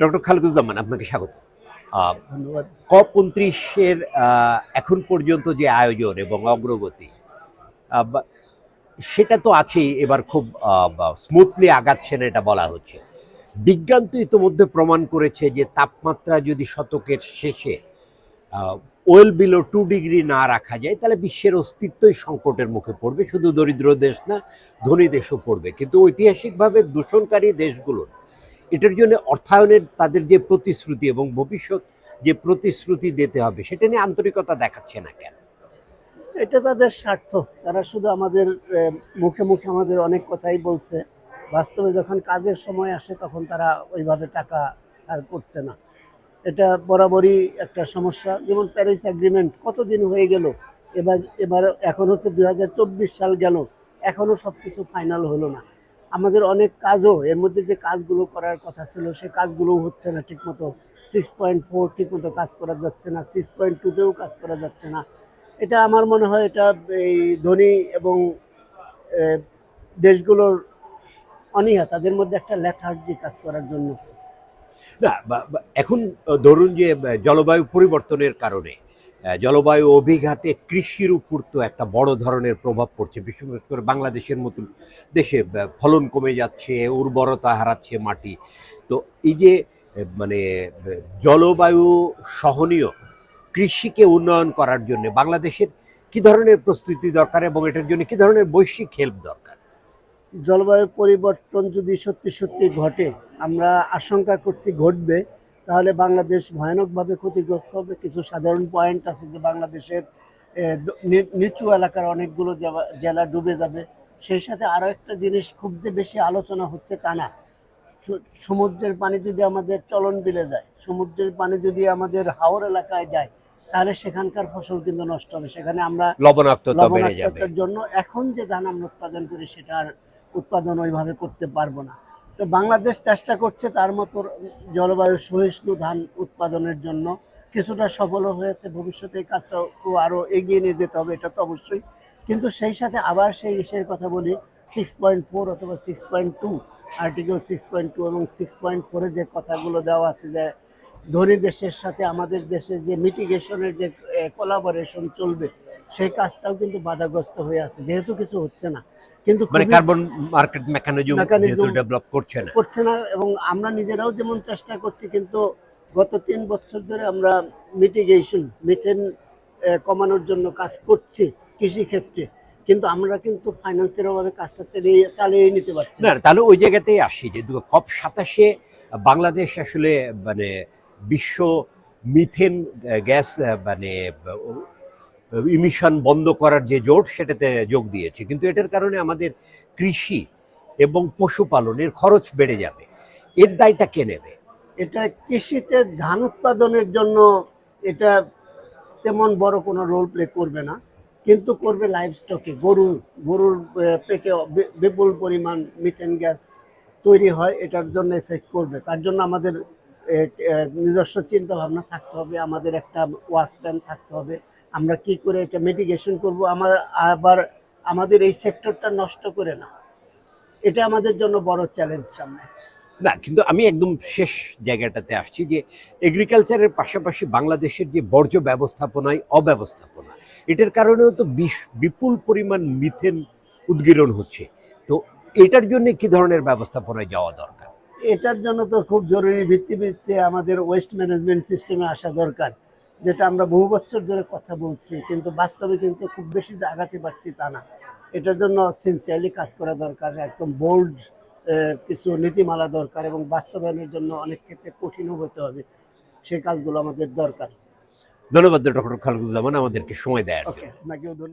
Doctor Khalekuzzaman আপনাকে স্বাগত। ধন্যবাদ। কপ উনত্রিশের এখন পর্যন্ত যে আয়োজন এবং অগ্রগতি সেটা তো আছেই এবার খুব স্মুথলি আগাচ্ছে না এটা বলা হচ্ছে। বিজ্ঞান তো ইতিমধ্যে প্রমাণ করেছে যে তাপমাত্রা যদি শতকের শেষে ওয়েল বিলো টু ডিগ্রি না রাখা যায় তাহলে বিশ্বের অস্তিত্বই সংকটের মুখে পড়বে। শুধু দরিদ্র দেশ না ধনী দেশও পড়বে। কিন্তু ঐতিহাসিকভাবে দূষণকারী দেশগুলোর এটার জন্য অর্থায়নের তাদের যে প্রতিশ্রুতি এবং ভবিষ্যৎ যে প্রতিশ্রুতি দিতে হবে, সেটা নিয়ে আন্তরিকতা দেখাচ্ছে না কেন? এটা তাদের স্বার্থ। তারা শুধু আমাদের মুখে মুখে আমাদের অনেক কথাই বলছে। বাস্তবে যখন কাজের সময় আসে, তখন তারা ওইভাবে টাকা সার করছে না। এটা বরাবরই একটা সমস্যা। যেমন প্যারিস অ্যাগ্রিমেন্ট কতদিন হয়ে গেল? এবার এবার এখন হচ্ছে দুই হাজার চব্বিশ সাল গেল। এখনও সব কিছু ফাইনাল হলো না। আমাদের অনেক কাজও, এর মধ্যে যে কাজগুলো করার কথা ছিল, সে কাজগুলোও হচ্ছে না ঠিকমতো। সিক্স পয়েন্ট ফোর ঠিকমতো কাজ করা যাচ্ছে না সিক্স পয়েন্ট টুতেও কাজ করা যাচ্ছে না। এটা আমার মনে হয় এটা, এই ধনী এবং দেশগুলোর অনীহা, তাদের মধ্যে একটা লেথার্জি কাজ করার জন্য। না এখন ধরুন যে জলবায়ু পরিবর্তনের কারণে জলবায়ু অভিঘাতে কৃষির উপর তো একটা বড় ধরনের প্রভাব পড়ছে। বিশেষ করে বাংলাদেশের মতন দেশে ফলন কমে যাচ্ছে, উর্বরতা হারাচ্ছে মাটি। তো এই যে মানে জলবায়ু সহনীয় কৃষিকে উন্নয়ন করার জন্য বাংলাদেশের কি ধরনের প্রস্তুতি দরকার এবং এটার জন্য কি ধরনের বৈশ্বিক হেল্প দরকার? জলবায়ু পরিবর্তন যদি সত্যি সত্যি ঘটে, আমরা আশঙ্কা করছি ঘটবে। তাহলে বাংলাদেশ ভয়ানকভাবে ক্ষতিগ্রস্ত হবে। কিছু সাধারণ পয়েন্ট আছে যে বাংলাদেশের নিচু এলাকার অনেকগুলো জেলা- ডুবে যাবে। সেই সাথে আরও একটা জিনিস খুব যে বেশি আলোচনা হচ্ছে তা না। সমুদ্রের পানি যদি আমাদের চলন বিলে যায় সমুদ্রের পানি যদি আমাদের হাওর এলাকায় যায় তাহলে সেখানকার ফসল কিন্তু নষ্ট হবে। সেখানে আমরা লবণাক্ততার জন্য এখন যে ধান আমরা উৎপাদন করি সেটার উৎপাদন ওইভাবে করতে পারব না। তো বাংলাদেশ চেষ্টা করছে তার মতো জলবায়ু সহিষ্ণু ধান উৎপাদনের জন্য। কিছুটা সফলও হয়েছে, ভবিষ্যতে এই কাজটাও আরও এগিয়ে নিয়ে যেতে হবে, এটা তো অবশ্যই। কিন্তু সেই সাথে আবার সেই ইসের কথা বলি সিক্স পয়েন্ট ফোর অথবা six point two article six point two এবং সিক্স পয়েন্ট ফোরে যে কথাগুলো দেওয়া আছে যে ধনী দেশের সাথে আমাদের দেশে যে মিটিগেশনের যে কোলাবোরেশন চলবে সেই কাজটাও কিন্তু বাধাগ্রস্ত হয়ে আছে যেহেতু কিছু হচ্ছে না। কিন্তু মানে কার্বন মার্কেট মেকানিজম যেহেতু ডেভেলপ করছে না। করছে না এবং আমরা নিজেরাও যেমন চেষ্টা করছি কিন্তু গত তিন বছর ধরে আমরা মিটিগেশন মিথেন কমানোর জন্য কাজ করছি কৃষি ক্ষেত্রে কিন্তু আমরা কিন্তু ফাইন্যান্সের অভাবে কাজটা চালিয়ে চালিয়ে নিতে পারছি না। না তাহলে ওই জায়গাতেই আসি যে কপ সাতাশে বাংলাদেশ আসলে মানে বিশ্ব মিথেন গ্যাস মানে ইমিশন বন্ধ করার যে জোট, সেটাতে যোগ দিয়েছে। কিন্তু এটার কারণে আমাদের কৃষি এবং পশুপালনের খরচ বেড়ে যাবে। এর দায়টা কে নেবে? এটা কৃষিতে ধান উৎপাদনের জন্য এটা তেমন বড় কোনো রোল প্লে করবে না। কিন্তু করবে লাইভ স্টকে গরু গরুর পেটে বিপুল পরিমাণ মিথেন গ্যাস তৈরি হয়, এটার জন্য এফেক্ট করবে। তার জন্য আমাদের নিজস্ব চিন্তা ভাবনা থাকতে হবে, আমাদের একটা ওয়ার্ক প্ল্যান থাকতে হবে। আমরা কি করে এটা মিটিগেশন করব? আমার আবার আমাদের এই সেক্টরটা নষ্ট করে না। এটা আমাদের জন্য বড় চ্যালেঞ্জ সামনে। না, কিন্তু আমি একদম শেষ জায়গাটাতে আসছি যে এগ্রিকালচারের পাশাপাশি বাংলাদেশের যে বর্জ্য ব্যবস্থাপনায় অব্যবস্থাপনা, এটার কারণেও তো বিপুল পরিমাণ মিথেন উদ্গীরণ হচ্ছে। তো এটার জন্য কি ধরনের ব্যবস্থাপনায় যাওয়া দরকার? এটার জন্য তো খুব জরুরি ভিত্তিভিত্তিতে আমাদের ওয়েস্ট ম্যানেজমেন্ট সিস্টেমে আসা দরকার যেটা আমরা বহু বছর ধরে কথা বলছি কিন্তু বাস্তবে কিন্তু খুব বেশি আগাতে পারছি তা না। এটার জন্য সিনসিয়ারলি কাজ করা দরকার একদম বোল্ড কিছু নীতিমালা দরকার এবং বাস্তবায়নের জন্য অনেক ক্ষেত্রে কঠিনও হতে হবে। সেই কাজগুলো আমাদের দরকার। ধন্যবাদ ডক্টর খালকুজ্জামান। আমাদেরকে সময় দেয় ওকে আপনাকেও ধন্যবাদ।